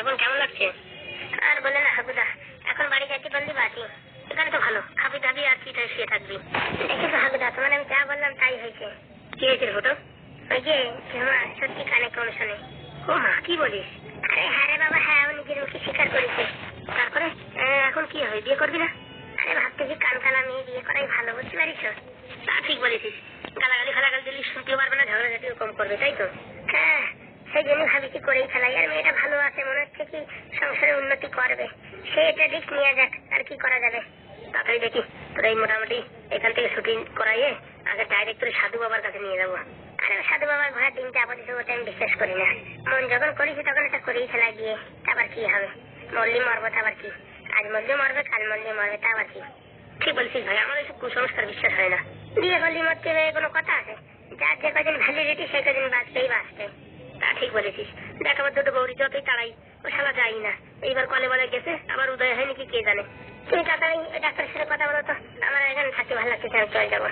এখন কেমন লাগছে? আর বলে না হাবুদা এখন বাড়ি যাইতে পারলি বাকি এখানে তো ভালো, খাবি দাবি আর কি শুয়ে থাকবি। দেখেছ হাবুদা তোমার আমি যা বললাম তাই হয়েছে। কি হয়েছে ফটো? ওই যে ঝুমা সত্যি কানে কম শোনে। ও মা, কি বলিস? আরে হ্যাঁ রে বাবা হ্যাঁ ও নিজের মুখে স্বীকার করেছে। তারপরে এখন কি হয় বিয়ে করবি না? আরে ভাবতেছি কান কালা মেয়ে বিয়ে করাই ভালো, বুঝতে পারিস? তা ঠিক বলেছিস। গালাগালি ফালাগালি দিলি, শুনতেও পারবে না, ঝগড়াঝাটিও কম করবে, তাই তো? হ্যাঁ। সেই জন্য ভাবিছি করেই ফেলাই। আর মেয়েটা ভালো আছে, মনে হচ্ছে কি সংসারে উন্নতি করবে। সে এটা রিস্ক নিয়ে যাক, আর কি করা যাবে। তাড়াতাড়ি দেখি তোর এই মোটামুটি এখান থেকে শুটিং করাইয়ে আগে ডাইরেক্ট করে সাধু বাবার কাছে নিয়ে যাব। আরে সাধু বাবার চাপা দিতে ওটা আমি বিশ্বাস করি না। মন যখন করেছি তখন এটা করেই গিয়ে তারপর কি হবে? মরলি মরবো তারপর কি? আজ মরলে মরবে, কাল মরলে মরবে তারপর কি? ঠিক বলছিস ভাই আমার কুসংস্কার বিশ্বাস হয় না। বিয়ে করলি মরতে কোনো কথা আছে? যার যে কদিন ভ্যালিডিটি সে কদিন বাঁচতেই বাঁচতে তা ঠিক বলেছিস। দেখ আবার দুটো গৌরী যতই তাড়াই, ও শালা যাই না। এইবার কলে বলে গেছে, আবার উদয় হয়নি কি কে জানে। তুমি তাড়াতাড়ি ডাক্তারের সাথে কথা বলো তো, আমার এখানে থাকতে ভালো লাগছে আমি চলে যাব।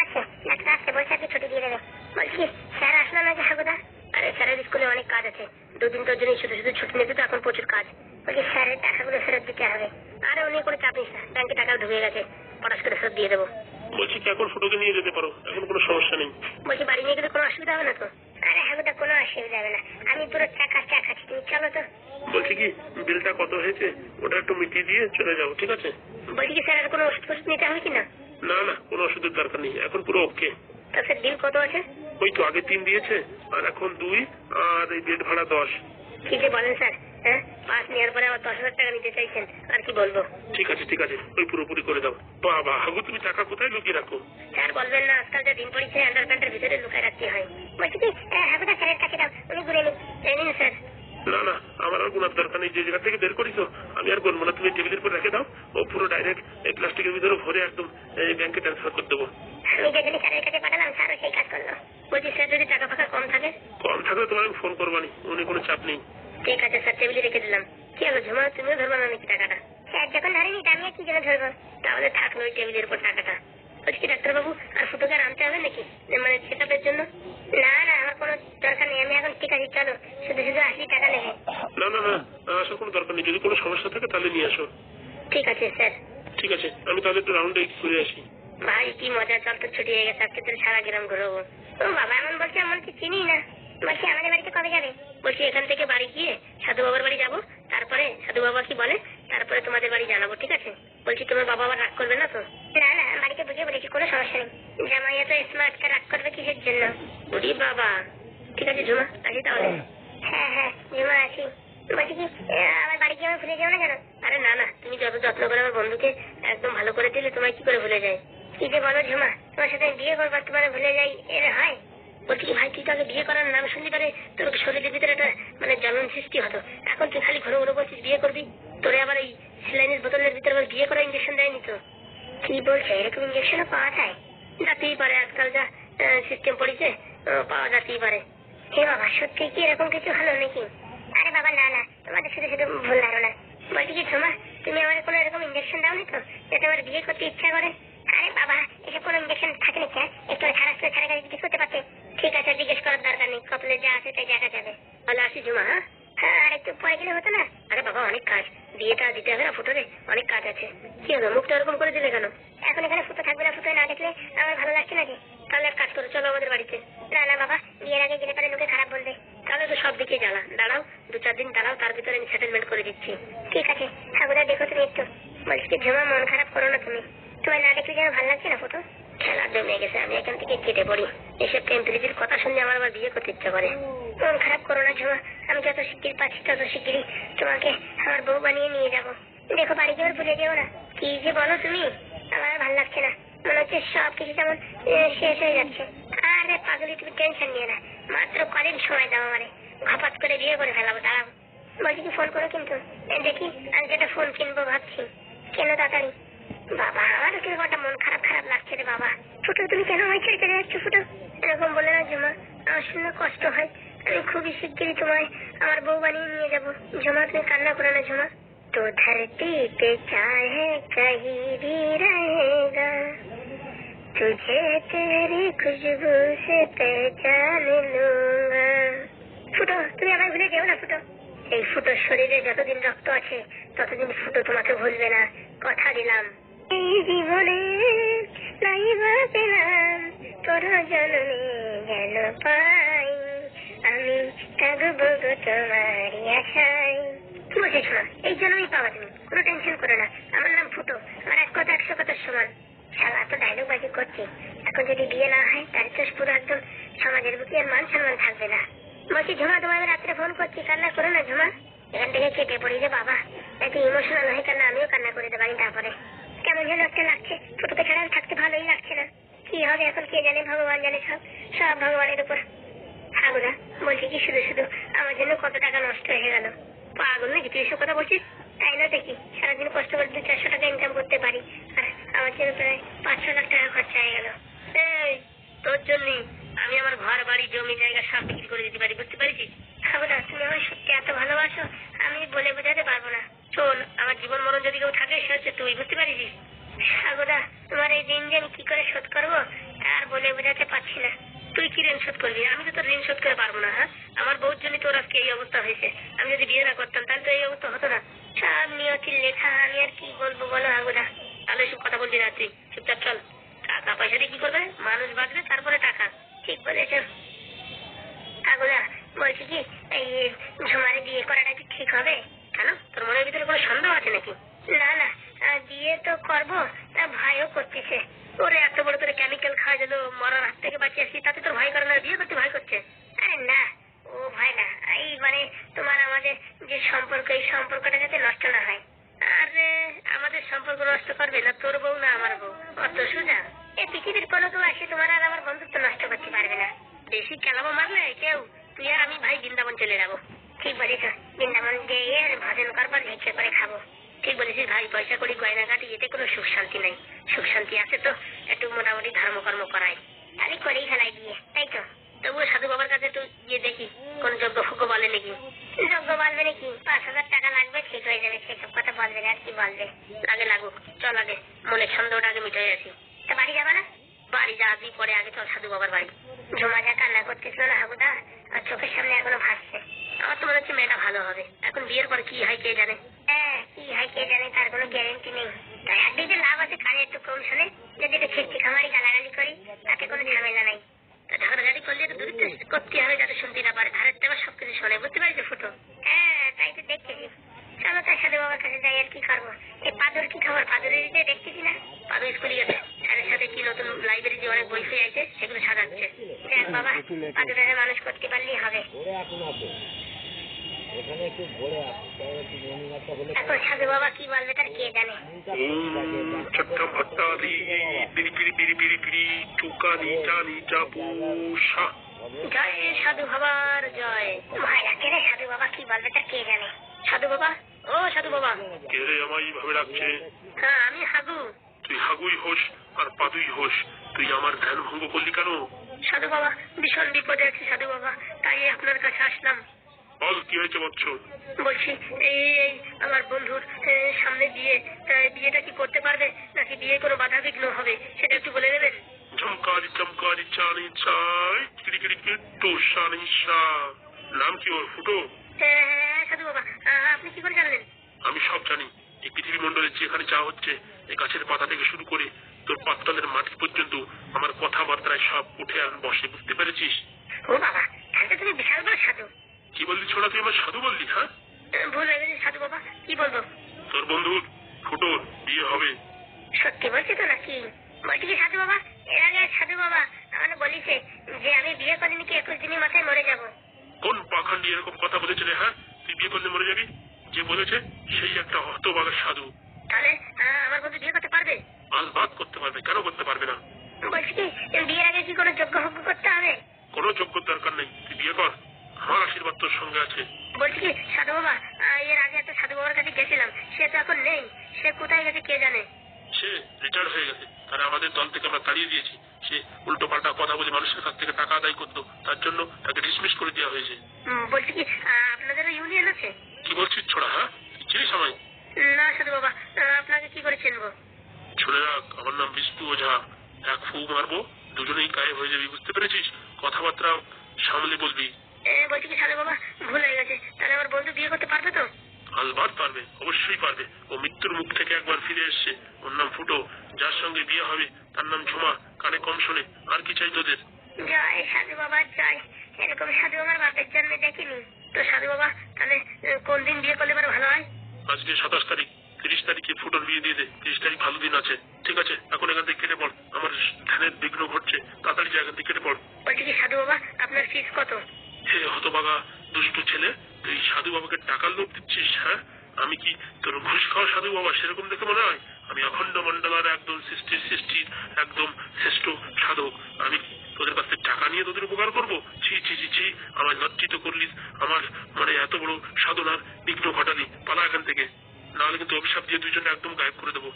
আচ্ছা ডাক্তার আপনি ছুটি দিয়ে দেবে। বলছি, স্যার আসলো না আরে, স্যারের স্কুলে অনেক কাজ আছে। দুদিন তোর জন্য শুধু শুধু ছুটি নিতে তো, এখন প্রচুর কাজ। বলছি, স্যারের টাকাগুলো ফেরত দিতে হবে। আরে উনি কোনো চাপ নিস না। ব্যাংকে টাকা ঢুকে গেছে। পটাশ ফেরত দিয়ে দেবো। বলছি কি এখন ফটোকে নিয়ে যেতে পারো? এখন কোনো সমস্যা নেই। বলছি বাড়ি নিয়ে গেলে কোনো অসুবিধা হবে না তো? আরে হাগুদা কোনো অসুবিধা হবে না। আমি পুরো চাকা চাকা তুমি চলো তো। বলছি কি বিলটা কত হয়েছে? ওটা একটু মিটিয়ে দিয়ে চলে যাও ঠিক আছে? বলছি কি স্যার আর কোনো ওষুধ ফষুধ নিতে হবে কি না? না না কোনো ওষুধের দরকার নেই এখন পুরো ওকে তো স্যার বিল কত আছে? ওই তো আগে তিন দিয়েছে আর এখন দুই আর এই বেড ভাড়া দশ। কি যে বলেন স্যার। হ্যাঁ? পাস নেওয়ার পরে আবার দশ হাজার টাকা নিতে চাইছেন। আর কি বলব? ঠিক আছে ঠিক আছে। ওই পুরোপুরি করে দাও। বাবা হাগু তুমি টাকা কোথায় লুকিয়ে রাখো? স্যার বলবেন না আজকাল যা দিন পড়েছে আন্ডার প্যান্টের ভিতরে লুকায় রাখতে হয়। বলছি কি হাগুদা স্যারের কাছে দাও। উনি ঘুরে নিন স্যার। না না আমার আর কোনো দরকার নেই। যে জায়গা থেকে বের করিস আমি আর বলব না। তুমি টেবিলের উপর রেখে দাও। ও পুরো ডাইরেক্ট এই প্লাস্টিকের ভিতরে ভরে একদম এই ব্যাংকে ট্রান্সফার করে দেবো। আমি যেদিন স্যারের কাছে পাঠালাম স্যারও সেই কাজ করল। বলছি স্যার যদি টাকা ফাঁকা কম থাকে? কম থাকলে তোমার আমি ফোন করবানি। উনি কোনো চাপ নেই। ঠিক আছে স্যার টেবিলে রেখে দিলাম। কি হলো ঝুমা? তুমিও ধরবো না নাকি টাকাটা? স্যার যখন ধরেনি আমি আর কি জন্য ধরবো? তাহলে থাকল ওই টেবিলের উপর টাকাটা। বলছি কি ডাক্তারবাবু আর ফুটোকে আনতে হবে নাকি? মানে চেক আপের জন্য? না না আমার কোনো দরকার নেই। আমি এখন ঠিক আছে চলো। শুধু শুধু আশি টাকা নেবে। না না না আসার কোনো দরকার নেই। যদি কোনো সমস্যা থাকে তাহলে নিয়ে আসো। ঠিক আছে স্যার। ঠিক আছে আমি তাহলে একটু রাউন্ডে ঘুরে আসি। ভাই কি মজা চল তো ছুটি হয়ে গেছে। আজকে তোর সারা গ্রাম ঘুরবো। ও বাবা এমন বলছে এমন কি চিনি না? বলছি আমাদের বাড়িতে কবে যাবে? বলছি এখান থেকে বাড়ি গিয়ে সাধু বাবার বাড়ি যাব। তারপরে সাধু বাবা কি বলে তারপরে তোমাদের বাড়ি জানাব ঠিক আছে? বলছি তোমার বাবা আবার রাগ করবে না তো? না না বাড়িতে বুঝিয়ে বলেছি কোনো সমস্যা নেই। জামাইয়া তো স্মার্ট রাগ করবে কিসের জন্য? বুড়ি বাবা। ঠিক আছে ঝুমা আসি তাহলে? হ্যাঁ হ্যাঁ ঝুমা আসি। বলছি কি আমার বাড়ি গিয়ে ভুলে যাব না কেন? আরে না না তুমি যত যত্ন করে আমার বন্ধুকে একদম ভালো করে দিলে তোমায় কি করে ভুলে যায়? কি যে বলো ঝুমা তোমার সাথে বিয়ে করবার তোমার ভুলে যাই এর হয়? বলছি, ভাই, তুই তো বিয়ে করার নাম শুনলি পারে তোর শরীরের ভিতরে একটা মানে জ্বলন সৃষ্টি হতো। এখন তুই খালি ঘুরে ঘুরে বলছিস, বিয়ে করবি? তোরে আবার এই স্যালাইনের বোতলের ভিতরে আবার বিয়ে করা ইঞ্জেকশন দেয়নি তো? কি বলছে? এরকম ইঞ্জেকশনও পাওয়া যায়? যাতেই পারে, আজকাল যা সিস্টেম পড়েছে পাওয়া যাতেই পারে। হে বাবা, সত্যি কি এরকম কিছু হলো নাকি? আরে বাবা, না না, তোমাদের শুধু শুধু ভুল ধারণা। বলছি কি তোমা তুমি আমার কোনো এরকম ইঞ্জেকশন দাওনি তো? যাতে আমার বিয়ে করতে ইচ্ছা করে? আরে বাবা, এসব কোনো ইঞ্জেকশন থাকে না স্যার একটু ছাড়া ছাড়া কাছে করতে পারতে। ঠিক আছে, জিজ্ঞেস করার দরকার নেই। কপালে যা আছে তাই দেখা যাবে। ভালো আসি জুমা হ্যাঁ? হ্যাঁ আর একটু পরে গেলে হতো না? আরে বাবা, অনেক কাজ। বিয়েটা দিতে হবে না ফুটোরে? অনেক কাজ আছে। কি হলো, মুখটা এরকম করে দিলে কেন? এখন এখানে ফুটো থাকবে না ফুটো না দেখলে আমার ভালো লাগছে নাকি? তাহলে কাজ করো, চলো আমাদের বাড়িতে। না না, বাবা, বিয়ের আগে গেলে পারে লোকে খারাপ বলবে। তাহলে তো সব দিকে জ্বালা। দাঁড়াও, দু চার দিন দাঁড়াও, তার ভিতরে আমি সেটেলমেন্ট করে দিচ্ছি। ঠিক আছে ঠাকুরা দেখো তুমি একটু। বলছি ঝুমা মন খারাপ করো না তুমি। তোমার না দেখলে যেন ভালো লাগছে না ফটো? খেলা জমে গেছে, আমি এখান থেকে কেটে পড়ি। এসব টেম্পারেচার কথা শুনলে আমার আবার বিয়ে করতে ইচ্ছা করে। মন খারাপ করো না ঝুমা, আমি যত শিগগির পাচ্ছি তত শিগগিরই তোমাকে আমার বউ বানিয়ে নিয়ে যাব। দেখো বাড়ি গিয়ে ভুলে যেও না। কি যে বলো তুমি, আমার আর ভালো লাগছে না। মনে হচ্ছে সব কিছু যেমন শেষ হয়ে যাচ্ছে। আরে পাগলি, তুমি টেনশন নিয়ে না। মাত্র কদিন সময় দাও আমারে। ঘপাত করে বিয়ে করে ফেলাবো, দাঁড়াও। বলছি কি ফোন করো কিন্তু। দেখি, আমি যেটা ফোন কিনবো ভাবছি। কেন তাড়াতাড়ি? বাবা লোকের কটা মন খারাপ খারাপ লাগছে রে বাবা। তুমি কেন আমায় ছেড়ে চলে যাচ্ছ এরকম বলে না জমা, আমার শুনে কষ্ট হয়। আমি খুবই শিগগিরই তোমায় আমার বউ বানিয়ে নিয়ে যাব। জমা, তুমি কান্না করে না জমা। তো ধরতি খুশবু সে লুঙ্গা। ফুটো, তুমি আমায় না ফুটো। এই ফুটোর শরীরে যতদিন রক্ত আছে, ততদিন ফুটো তোমাকে ভুলবে না। কথা দিলাম। এখন যদি বিয়ে না হয়, তাহলে তো পুরো একদম সমাজের বুকে মান সম্মান থাকবে না। বলছি, ঝুমা তোমাকে রাত্রে ফোন করছি, কান্না করো না ঝুমা। এখান থেকে কেটে পড়ি রে বাবা। এত ইমোশনাল হয়ে কান্না, আমিও কান্না করে দেবানি তারপরে। কেমন যেন একটা লাগছে। ফুটোকে ছাড়া থাকতে ভালোই লাগছে না। কি হবে এখন কে জানে ভগবান জানে সব সব ভগবানের উপর। হাগুদা বলছি কি শুধু শুধু আমার জন্য কত টাকা নষ্ট হয়ে গেল। পাগল নাকি? তুই এসব কথা বলছিস? তাই না দেখি সারাদিন কষ্ট করে দু চারশো টাকা ইনকাম করতে পারি। আর আমার জন্য প্রায় পাঁচশো লাখ টাকা খরচা হয়ে গেল। এই তোর জন্যই আমি আমার ঘর বাড়ি জমি জায়গা সব বিক্রি করে দিতে পারি বুঝতে পারছিস? হাগুদা তুমি আমার সত্যি এত ভালোবাসো আমি বলে বোঝাতে পারব না। শোন, আমার জীবন মরণ যদি কেউ থাকে, সে হচ্ছে তুই, বুঝতে পারিস সাগদা, তোমার এই ঋণ যে কি করে শোধ করব আর বলে বোঝাতে পারছি না। তুই কি ঋণ শোধ করবি? আমি তো তোর ঋণ শোধ করে পারব না হ্যাঁ? আমার বউর জন্য তোর আজকে এই অবস্থা হয়েছে। আমি যদি বিয়ে না করতাম, তাহলে তো এই অবস্থা হতো না। সব নিয়তির লেখা আমি আর কি বলব বলো হাগুদা তাহলে সব কথা বলবি না তুই। চুপচাপ চল। টাকা পয়সা দিয়ে কি করবে? মানুষ বাঁচবে, তারপরে টাকা। ঠিক বলেছ। কাকুদা বলছি কি, এই ঝুমারে বিয়ে করাটা কি ঠিক হবে? কেন? তোর মনের ভিতরে কোনো সন্দেহ আছে নাকি? না না বিয়ে তো করব তা ভাইও করতেছে। ওরে এত বড় করে কেমিক্যাল খাওয়া যেন মরার হাত থেকে বাঁচিয়ে আসছি তাতে তোর ভয় করে না বিয়ে করতে ভয় করছে? আরে না ও ভয় না এই মানে তোমার আমাদের যে সম্পর্ক এই সম্পর্কটা যাতে নষ্ট না হয়। আরে আমাদের সম্পর্ক নষ্ট করবে না তোর বউ না আমার বউ। অত সোজা? এই পৃথিবীর কোনো কেউ আসে তোমার আর আমার বন্ধুত্ব নষ্ট করতে পারবে না। বেশি কেলাবো মারলে কেউ তুই আর আমি ভাই বৃন্দাবন চলে যাব। ঠিক বলিস বৃন্দাবন গিয়ে ভজন করবার ভিক্ষে করে খাব। ঠিক বলেছিস ভাই, পয়সা করি গয়না কাটি এতে কোনো সুখ শান্তি নাই। সুখ শান্তি আছে তো, একটু মোটামুটি ধর্মকর্ম করায় খালি করেই ফেলাই গিয়ে তাই তো? তবুও সাধু বাবার কাছে একটু গিয়ে দেখি, কোন যজ্ঞ ফুজ্ঞ বলে নাকি? যজ্ঞ বলবে নাকি? পাঁচ হাজার টাকা লাগবে, ঠিক হয়ে যাবে সেসব কথা বলবে আর কি বলবে? লাগে লাগুক, চল আগে, মনে ছন্দটা আগে মিটাই আসি। তা বাড়ি যাবে না? বাড়ি যা পরে আগে চল সাধু বাবার বাড়ি। ঝুমা যা কান্না করতেছিল না হাবুদা, আর চোখের সামনে এখনও ভাসছে। আমার তো মনে হচ্ছে মেয়েটা ভালো হবে। এখন বিয়ের পর কি হয় কে জানে? হ্যাঁ কি হয় কে জানে তার কোনো গ্যারেন্টি নেই। তাই একদিকে লাভ আছে কাজে একটু কম শোনে যদি একটু খামারি গালাগালি করি তাতে কোনো ঝামেলা নাই। তা ঝগড়াঝাড়ি করলে একটু দূরত্ব করতে হবে যাতে শুনতে না পারে। ধারের সবকিছু শোনে বুঝতে পারছি ফুটো? হ্যাঁ তাই তো দেখতেছি। চলো তার সাথে বাবার কাছে যাই আর কি করব। এই পাদুর কি খবর? পাদুরের দিকে দেখতেছি না? পাদু স্কুলে গেছে। স্যারের সাথে কি নতুন লাইব্রেরি যে অনেক বই ফই আছে সেগুলো সাজাচ্ছে। দেখ বাবা পাদুরের মানুষ করতে পারলেই হবে। একটু এখন সাধু বাবা কি বলবে তার কে জানে? ওম চট্টা ভট্টাদি পিরি পিরি পিরি পিরি পিরি চুকা নিচা নিচা পুষা জয় সাধু বাবার জয়। ভাইরা কে রে সাধু বাবা কি বলবে তার কে জানে? সাধু বাবা? ও সাধু বাবা। কে রে আমায় এইভাবে ডাকছে? হ্যাঁ আমি হাগু। তুই হাগুই হোস আর পাদুই হোস। তুই আমার ধ্যান ভঙ্গ করলি কেন? সাধু বাবা ভীষণ বিপদে আছি সাধু বাবা। তাই আপনার কাছে আসলাম। বল কি হয়েছে বৎস বলছি এই এই আমার বন্ধুর সামনে বিয়ে বিয়েটা কি করতে পারবে? নাকি বিয়ে কোনো বাধা বিঘ্ন হবে? সেটা একটু বলে দেবেন? ঝমকারি চমকারি চানি চাই কিরি কিট্টু সানি সা। নাম কি ওর ফুটো? হ্যাঁ হ্যাঁ, সাধু বাবা। আপনি কি করে জানলেন? আমি সব জানি। এই পৃথিবী মন্ডলে যেখানে যা হচ্ছে এই গাছের পাতা থেকে শুরু করে তোর পাততালের মাটি পর্যন্ত আমার কথাবার্তায় সব উঠে আর বসে বুঝতে পেরেছিস? ও বাবা তুমি বিশাল বড় সাধু। কি বললি ছোড়া তুই আমার সাধু বললি হ্যাঁ? ভুল হয়ে গেছে সাধু বাবা। কি বলব? তোর বন্ধুর ফুটোর বিয়ে হবে। সত্যি বলছি তো নাকি? বলছি কি সাধু বাবা? এর আগে সাধু বাবা আমাকে বলিছে যে আমি বিয়ে করিনি কি একুশ দিনের মাথায় মরে যাব। কোন পাখান্ডি এরকম কথা বলেছে রে হ্যাঁ? তুই বিয়ে করলে মরে যাবি? যে বলেছে সেই একটা হতবাগের সাধু। তাহলে আমার বন্ধু বিয়ে করতে পারবে? আজ বাদ করতে পারবে কেন করতে পারবে না? বলছি কি বিয়ের আগে কি কোনো যোগ্য হজ্ঞ করতে হবে? কোনো যোগ্য দরকার নেই তুই বিয়ে কর। আমার আশীর্বাদ তোর সঙ্গে আছে। বলছি কি সাধু বাবা? এর আগে একটা সাধু বাবার কাছে গেছিলাম। সে তো এখন নেই। সে কোথায় গেছে কে জানে? সে রিটায়ার হয়ে গেছে। তারা আমাদের দল থেকে আমরা তাড়িয়ে দিয়েছি। সে উল্টো পাল্টা কথা বলে মানুষের কাছ থেকে টাকা আদায় করতো। তার জন্য তাকে ডিসমিস করে দেওয়া হয়েছে। বলছি কি আহ, আপনাদেরও ইউনিয়ন আছে? কি বলছিস ছোড়া হ্যাঁ? চিনিস আমায়? না সাধু বাবা। আপনাকে কি করে চিনবো? শুনে রাখ আমার নাম বিষ্ণু ওঝা। এক ফু মারবো দুজনেই গায়ে হয়ে যাবি বুঝতে পেরেছিস? কথাবার্তা সামলে বলবি। বলছি কি সাধু বাবা ভুল হয়ে গেছে। তাহলে আমার বন্ধু বিয়ে করতে পারবে তো? আলবাদ পারবে অবশ্যই পারবে। ও মৃত্যুর মুখ থেকে একবার ফিরে এসছে। ওর নাম ফুটো যার সঙ্গে বিয়ে হবে তার নাম ঝুমা কানে কম শোনে আর কি চাই তোদের? জয় সাধু বাবা জয় এরকম সাধু আমার বাপের জন্মে দেখিনি। তো সাধু বাবা তাহলে কোন দিন বিয়ে করলে পরে ভালো হয়? আজকে সাতাশ তারিখ তিরিশ তারিখে ফুটোর বিয়ে দিয়ে দে। তিরিশ তারিখ ভালো দিন আছে। ঠিক আছে এখন এখান থেকে কেটে পড়। আমার ধ্যানের বিঘ্ন ঘটছে তাড়াতাড়ি জায়গা থেকে কেটে পড়। বলছি কি সাধু বাবা আপনার ফিস কত? হতবাগা দুষ্টু ছেলে তুই সাধু বাবাকে টাকার লোভ দিচ্ছিস হ্যাঁ? আমি কি তোর ঘুষ খাওয়া সাধু বাবা সেরকম দেখে মনে হয়? আমি অখণ্ড মন্ডলার একদম সৃষ্টির সৃষ্টির একদম শ্রেষ্ঠ সাধক। আমি তোদের কাছ থেকে টাকা নিয়ে তোদের উপকার করব? ছি ছি ছি ছি আমার লজ্জিত করলিস। আমার মানে এত বড় সাধনার বিঘ্ন ঘটালি। পালা এখান থেকে। নাহলে কিন্তু অভিশাপ দিয়ে দুইজনে একদম গায়েব করে দেবো।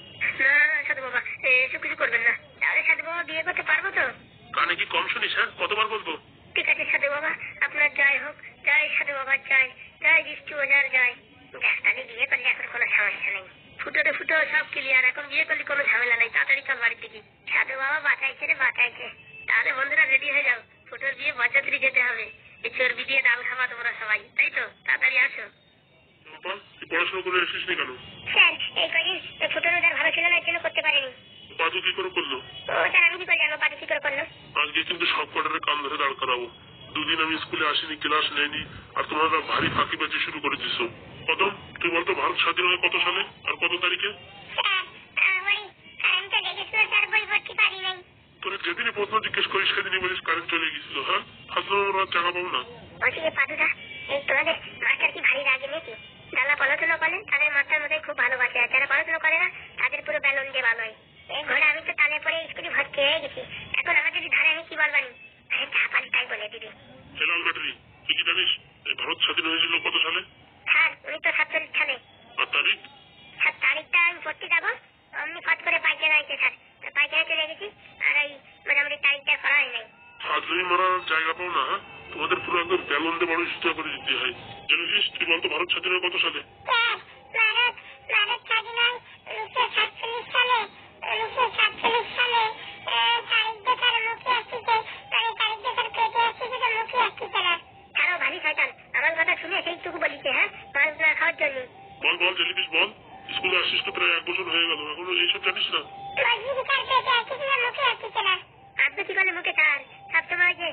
সাধু বাবা এসব কিছু করবেন না। সাধু বাবা বিয়ে করতে পারব তো? কানে কি কম শুনিস হ্যাঁ? কতবার বলব? ঠিক আছে সাধু বাবা আপনার যাই হোক। যাই সাধু বাবার জয় যাই দৃষ্টি ওজার জয়। ডাক্তারি বিয়ে করলে এখন কোনো সমস্যা নেই। ফুটোতে ফুটো সব ক্লিয়ার এখন বিয়ে করলে কোনো ঝামেলা নেই। তাড়াতাড়ি চল বাড়ির দিকে। সাধু বাবা বাঁচাইছে রে বাঁচাইছে। তাহলে বন্ধুরা রেডি হয়ে যাও। ফুটোর বিয়ে বরযাত্রী যেতে হবে। এই চর্বি দিয়ে ডাল খাওয়া তোমরা সবাই তাই তো? তাড়াতাড়ি আসো। বাবা, পড়াশোনা করে এসিস নি কেন? স্যার এই কদিন ফুটোর ভালো ছিল না এর জন্য করতে পারিনি। পাদু কি করে করল? ও স্যার আমি কি করে জানব পার্টি কি করে করল? আজকে কিন্তু সব কান ধরে দাঁড় করাবো। দুদিন আমি স্কুলে আসিনি, ক্লাস নেয়নি আর তোমরা ভারী ফাঁকি বাজি শুরু করে দিছো। কদম তুই বলতো ভারত স্বাধীন হয় কত সালে আর কত তারিখে? তোর যেদিনই প্রশ্ন জিজ্ঞেস করিস, সেদিনই বলিস কারেন্ট চলে গেছিল হ্যাঁ? জায়গা পাবো না। তাদের পুরো দিয়ে ভালো হয় আমি তো তালে পরে স্কুলে ভর্তি হয়ে গেছি। এখন যদি ধারে আমি কি বলবানি আরে যা পারি তাই বলে দিবি। হেলাল ব্যাটারি তুই কি জানিস ভারত স্বাধীন হয়েছিল কত সালে? স্যার উনিশশো সাতচল্লিশ সালে। আর তারিখ? স্যার তারিখটা আমি পড়তে যাব অমনি ফট করে পাইকারি আইছে স্যার। তো পাইকারি চলে গেছি আর এই মোটামুটি তারিখটা করা হয় নাই। হাজরি মারার জায়গা পাও না হ্যাঁ? তোমাদের পুরো একদম ব্যালন দিয়ে বড় সুস্থ করে দিতে হয়। জেনেছিস তুই বলতো ভারত স্বাধীন কত সালে? সবসময় যে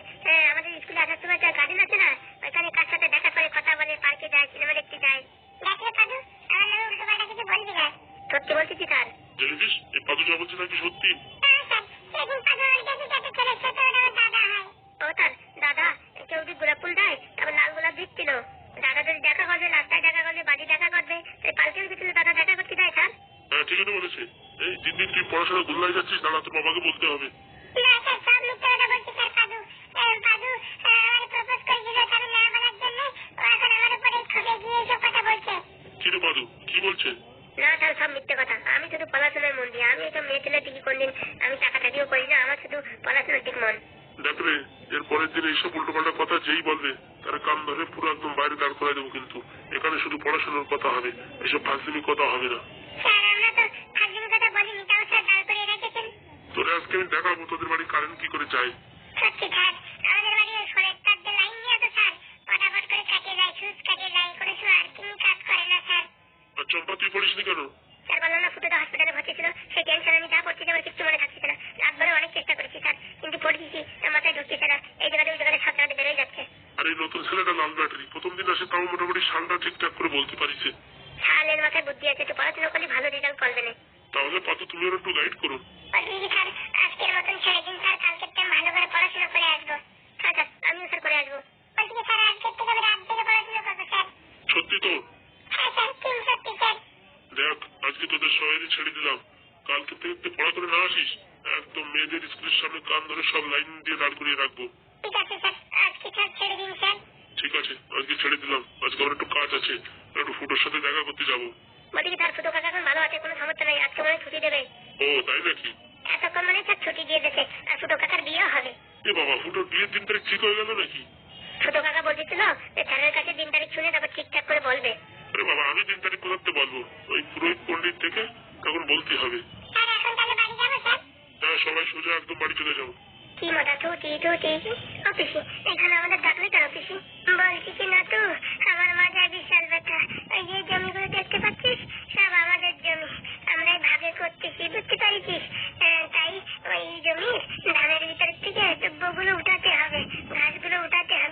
আমাদের স্কুলে আসার সময় একটা গার্ডেন আছে না ওইখানে কার সাথে দেখা করে কথা বলে পার্কে যায় সিনেমা দেখতে যায়। দেখলে পাদু আমার নামে উল্টো পাল্টা কিছু বলবি না। সত্যি বলছি স্যার। জেলিপিস এই পাদু যা বলছে নাকি সত্যি? ও তার দাদা গোলাপ ফুল দেয় তারপর লাল গোলাপ দিচ্ছিল। দাদা যদি দেখা করবে রাস্তায় দেখা করবে বাড়ি দেখা করবে সেই পার্কের ভিতরে দাদা দেখা করতে দেয় স্যার। হ্যাঁ ঠিক আছে বলেছে। এই দিন দিন তুই পড়াশোনা গুল্লাই যাচ্ছিস? দাঁড়া তোর বাবাকে বলতে হবে। না স্যার সব মিথ্যে কথা বলছে কি রে পাদু কি বলছে? না স্যার সব মিথ্যে কথা। আমি শুধু পড়াশোনার মন দিই আমি এটা মেয়ে ছেলে দিকে কোনদিন আমি টাকা টাকিও করি না আমার শুধু পড়াশোনার দিক মন। দেখ এর পরের দিন এইসব উল্টো কথা যেই বলবে তার কান ধরে পুরো একদম বাইরে দাঁড় করাই দেবো কিন্তু। এখানে শুধু পড়াশোনার কথা হবে এসব ফাজলিমি কথা হবে না। তোরে আজকে আমি দেখাবো তোদের বাড়ি কারেন্ট কি করে যায়। চম্পা তুই পড়িসনি কেন? স্যার বললাম না ফুটে হসপিটালে ভর্তি ছিল সেই টেনশন আমি যা পড়ছি আমার কিছু মনে থাকছে না। রাত ভরে অনেক চেষ্টা করেছি স্যার। কিন্তু পড়েছি মাথায় ঢুকছে না এই জায়গাটা ওই জায়গাটা সাথে বেড়ে যাচ্ছে। আর এই নতুন ছেলেটা লাল ব্যাটারি। প্রথম দিন আসে তাও মোটামুটি সালটা ঠিকঠাক করে বলতে পারিছে। সালের মাথায় বুদ্ধি আছে একটু পড়াশোনা করলে ভালো রেজাল্ট করবে না তাহলে পাতু তুমি একটু গাইড করো। আজকের মতন ছেড়ে দিন স্যার টাইম ভালো করে পড়াশোনা করে আসব হ্যাঁ স্যার আমিও স্যার করে আসব বলছি স্যার আজকের থেকে আমি রাত থেকে পড়াশোনা করব স্যার সত্যি তো হ্যাঁ স্যার তিন সত্যি স্যার দেখ আজকে তোদের সবাই ছেড়ে দিলাম। কালকে থেকে পড়া করে না আসিস একদম মেয়েদের স্কুলের সামনে কান ধরে সব লাইন দিয়ে দাঁড় করিয়ে রাখব। ঠিক আছে স্যার আজকে ছেড়ে দিন স্যার। ঠিক আছে আজকে ছেড়ে দিলাম। আজকে আমার একটু কাজ আছে একটু ফুটোর সাথে দেখা করতে যাব। বলছি কি স্যার ছোটো কাকা এখন ভালো আছে কোনো সমস্যা নেই আজকে মনে ছুটি দেবে। ও তাই নাকি? এতক্ষণ মানে স্যার ছুটি দিয়ে দিয়েছে আর ছোটো কাকার বিয়ে হবে। এ বাবা ফুটোর বিয়ের দিন তারিখ ঠিক হয়ে গেল নাকি? ছোটো কাকা বলছিল স্যারের কাছে দিন তারিখ শুনে তারপর ঠিকঠাক করে বলবে। আরে বাবা আমি দিন তারিখ কোথাতে বলব? ওই পুরোহিত পণ্ডিত থেকে? তখন বলতে হবে। হ্যাঁ সবাই সোজা একদম বাড়ি চলে যাব কি অফিসে এখানে আমাদের ডাকলে তার অফিসে। বলছি কি না তো আমার মাথায় বিশাল ব্যথা। ওই যে জমিগুলো দেখতে পাচ্ছিস? সব আমাদের জমি। আমরা ভাগে করতেছি বুঝতে পারিছিস হ্যাঁ, তাই ওই জমির ধানের ভিতর থেকে দ্রব্যগুলো উঠাতে হবে ঘাসগুলো উঠাতে হবে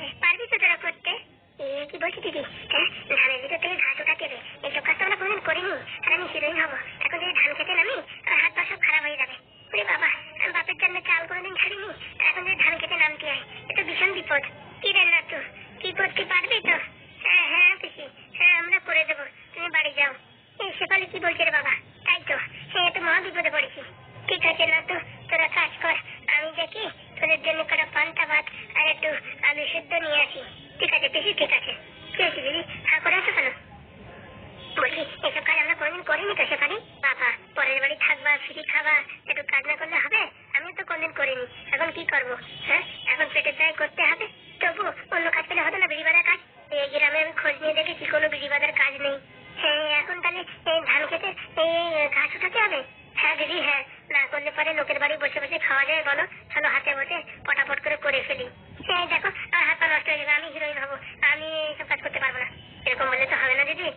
থাকবা ফ্রি খাবা একটু কাজ না করলে হবে? আমিও তো কোনদিন করিনি। এখন কি করব? হ্যাঁ? এখন পেটের দায় করতে হবে। তবু অন্য কাজ পেলে হতো না বিড়ি বাঁধার কাজ? এই গ্রামে আমি খোঁজ নিয়ে দেখেছি কোনো বিড়ি বাঁধার কাজ নেই। হ্যাঁ এখন তাহলে এই ধান খেতে এই ঘাস উঠাতে হবে? হ্যাঁ দিদি হ্যাঁ। না করলে পরে লোকের বাড়ি বসে বসে খাওয়া যায় বলো? চলো হাতে বসে পটাপট করে করে ফেলি। হ্যাঁ দেখো, আমার হাত পা নষ্ট হয়ে যাবে, আমি হিরোইন হব। আমি এইসব কাজ করতে পারব না। এরকম বললে তো হবে না, দিদি।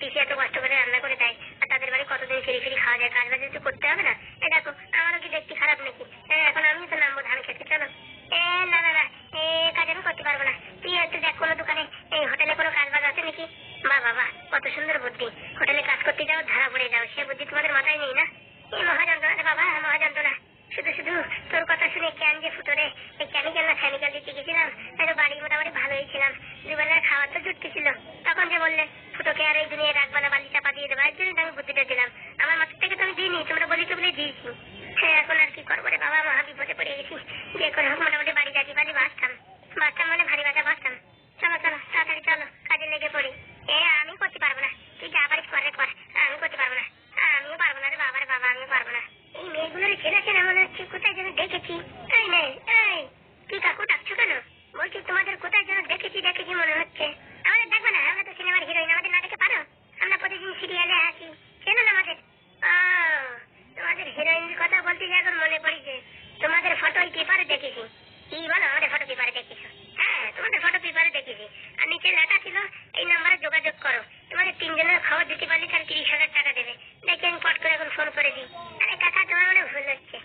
পিসি এত কষ্ট করে রান্না করে দেয়। আর তাদের বাড়ি কতদিন ফিরি ফিরি খাওয়া যায়, কাজ বাজ তো করতে হবে না? এই দেখো, আমারও কি দেখতে খারাপ নাকি? এখন আমি তো নামবো ধান খেতে, চলো। এ, না না না, এ, কাজ আমি করতে পারব না। তুই একটু দেখ কোনো দোকানে, এই হোটেলে কোনো কাজ বাজ আছে নাকি? বা বাবা কত সুন্দর বুদ্ধি। হোটেলে কাজ করতে যাও, ধারা পড়ে যাও, সে বুদ্ধি তোমাদের মাথায় নেই না? এই মহাযন্ত্রণা বাবা, মহাযন্ত্রণা। শুধু শুধু তোর কথা শুনে ক্যান যে ফুটোরে এই কেমিক্যাল না কেমিক্যাল দিতে গেছিলাম একটু বাড়ি মোটামুটি ভালোই ছিলাম দুবেলার খাওয়ার তো জুটতে ছিল তখন যে বললে ফুটোকে আর এই দুনিয়ায় রাখবা না বালি চাপা দিয়ে দেবো এর জন্য তো আমি বুদ্ধিটা দিলাম আমার মাথার থেকে তো আমি দিইনি তোমরা বলেছ বলে দিয়েছি হ্যাঁ এখন আর কি করব রে বাবা মহা বিপদে পড়ে গেছি যে করে হোক মোটামুটি বাড়ি যাচ্ছি বাড়ি বাঁচতাম বাঁচতাম মানে ভারী বাঁচা বাঁচতাম চলো চলো তাড়াতাড়ি চলো কাজে লেগে পড়ি এ আমি করতে পারব না তুই যা পারিস করে কর আমি করতে পারব না আমিও পারব না রে বাবা রে বাবা আমিও পারব না এই মেয়েগুলোর ছেলে ছেলে মনে হচ্ছে কোথায় যেন দেখেছি? এই নে এই! কি কাকু ডাকছো কেন? বলছি তোমাদের কোথায় যেন দেখেছি দেখেছি মনে হচ্ছে। আমাদের দেখবে না, আমরা তো সিনেমার হিরোইন আমাদের না দেখে পারো? আমরা প্রতিদিন সিরিয়ালে আসি। চেনো আমাদের? তোমাদের হিরোইনের কথা বলতে যে এখন মনে পড়েছে। তোমাদের ফটো পেপারে দেখেছি। কি বলো, আমাদের ফটো পেপারে দেখেছ? হ্যাঁ তোমাদের ফটো পেপারে দেখেছি। আর নিচে লেখা ছিল, এই নাম্বারে যোগাযোগ করো। তোমাদের তিনজনের খবর দিতে পারলে তার তিরিশ হাজার টাকা দেবে। দেখি আমি পট করে এখন ফোন করে দিই। আরে কাকা, তোমার মনে ভুল হচ্ছে।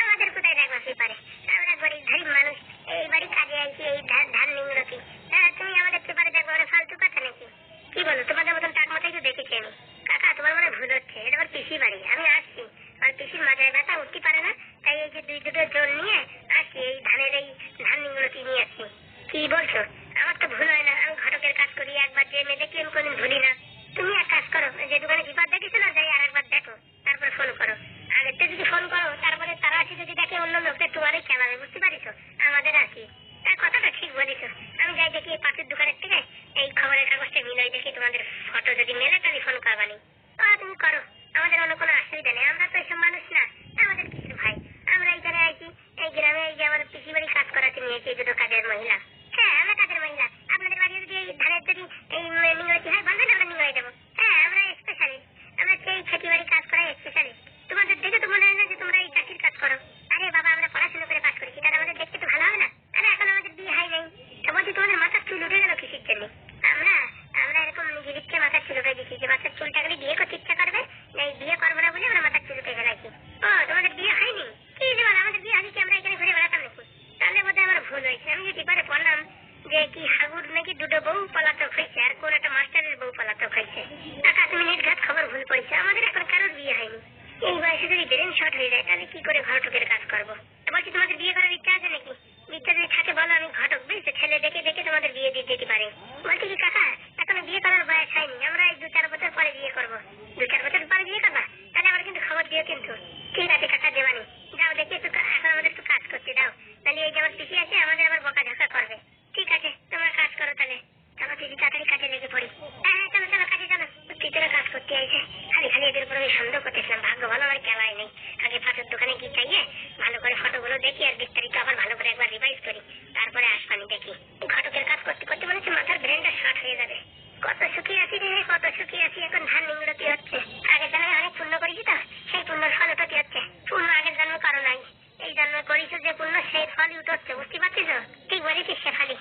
আমাদের কোথায় দেখবা পারে? আমরা গরিব গরিব মানুষ এই বাড়ি কাজে আইছি এই ধান ধান নিংড়তি হ্যাঁ তুমি আমাদের পেপারে দেখব ওরা ফালতু কথা নাকি কি বলো তোমাদের মতন টাক মতোই তো দেখেছি আমি কাকা তোমার মনে ভুল হচ্ছে এটা আমার পিসি বাড়ি আমি আসছি আমার পিসির মাথায় ব্যথা উঠতে পারে না তাই এই যে দুই দুটো জল নিয়ে আসছি এই ধানের এই ধান নিংড়তি নিয়ে আসছি কি বলছো আমার তো ভুল হয় না আমি ঘটকের কাজ করি একবার যে মেয়ে দেখি আমি কোনদিন ভুলি না তুমি এক কাজ করো যে দোকানে বিপদ দেখেছ না যাই আর একবার দেখো তারপর ফোন করো আগের তো যদি ফোন করো তারপরে তারা আছে যদি দেখে অন্য লোকটা তোমারই খেলাবে বুঝতে পারিস আমাদের আছে তার কথাটা ঠিক বলিস আমি যাই দেখি এই পাশের দোকানের থেকে এই খবরের কাগজটা মিলাই দেখি তোমাদের ফটো যদি মেলে তাহলে ফোন করবানি ও তুমি করো আমাদের অন্য কোনো অসুবিধা নেই আমরা তো এসব মানুষ না আমাদের কিছু ভাই আমরা এইখানে আইছি এই গ্রামে এই যে আমার পিসি বাড়ি কাজ করাতে নিয়েছি দুটো কাজের মহিলা। হ্যাঁ আমরা কাজের মহিলা। আপনাদের বাড়ি যদি ধানের যদি এই নিংড়তি হয় বন্ধ আমরা নিংড়াই দেবো হ্যাঁ আমরা স্পেশালিস্ট আমরা সেই খেতি বাড়ি কাজ করাই স্পেশালিস্ট তোমাদের দেখে তো মনে হয় না যে তোমরা এই চাকরির কাজ করো আরে বাবা আমরা পড়াশোনা করে কাজ করেছি তাহলে আমাদের দেখতে তো ভালো হবে না আরে এখন আমাদের বিয়ে হয় নাই তো বলছি তোমাদের মাথার চুল উঠে গেল কিসের জন্য আমরা আমরা এরকম নিজের ইচ্ছে মাথার চুল উঠে দিচ্ছি যে মাথার চুলটা করে বিয়ে করতে ইচ্ছা করবে না এই বিয়ে করব না বলে আমরা মাথার চুল উঠে গেলাইছি ও তোমাদের বিয়ে হয়নি কি যে বলো আমাদের বিয়ে হয়নি কি আমরা এখানে ঘুরে বেড়াতাম নাকি তাহলে বোধহয় আমার ভুল হয়েছে আমি যে পেপারে পড়লাম যে কি হাগুর নাকি দুটো বউ পলাতক হয়েছে আর কোন একটা মাস্টারের বউ পলাতক হয়েছে টাকা তুমি নির্ঘাত খবর ভুল পড়েছে আমাদের এখন কারোর বিয়ে হয়নি এই বয়সে যদি ব্রেন শর্ট হয়ে যায় তাহলে কি করে ঘটকের কাজ করব বলছি তোমাদের বিয়ে করার ইচ্ছা আছে নাকি ইচ্ছা যদি থাকে বলো আমি ঘটক বুঝছ ছেলে দেখে দেখে তোমাদের বিয়ে দিয়ে দিতে পারি বলছি কি কাকা এখনও বিয়ে করার বয়স হয়নি আমরা এই দু চার বছর পরে বিয়ে করব দু চার বছর পরে বিয়ে করবা তাহলে আমার কিন্তু খবর দিও কিন্তু ঠিক আছে কাকা দেবানি যাও দেখি একটু কা- এখন আমাদের একটু কাজ করতে দাও তাহলে এই যে আমার পিসি আছে আমাদের আবার বকা ঝাঁকা করবে ঠিক আছে তোমরা কাজ করো তাহলে চলো দিদি তাড়াতাড়ি কাজে লেগে পড়ি হ্যাঁ হ্যাঁ চলো চলো কাজে চলো ভিতরে কাজ করতে আইছে খালি খালি এদের উপর আমি সন্দেহ করতেছিলাম ভাগ্য ভালো আমার খেলাই নেই আগে পাশের দোকানে গিয়ে চাইয়ে ভালো করে ফটোগুলো দেখি আর বিস্তারিত আবার ভালো করে একবার রিভাইজ করি। তারপরে আসবানি দেখি। ঘটকের কাজ করতে করতে হচ্ছে মাথার ব্রেনটা শর্ট হয়ে যাবে। কত সুখী আছি রে, কত সুখী আছি, এখন ধান নিংড়তি হচ্ছে? আগের জন্মে অনেক পুণ্য করেছি তো, সেই পুণ্যের ফল কি হচ্ছে? পূর্ণ আগের জন্ম করো নাই। এই জন্ম করেছ যে পূর্ণ সেই ফলই উঠচ্ছে বুঝতে পারছিস ঠিক বলেছিস সে শেফালি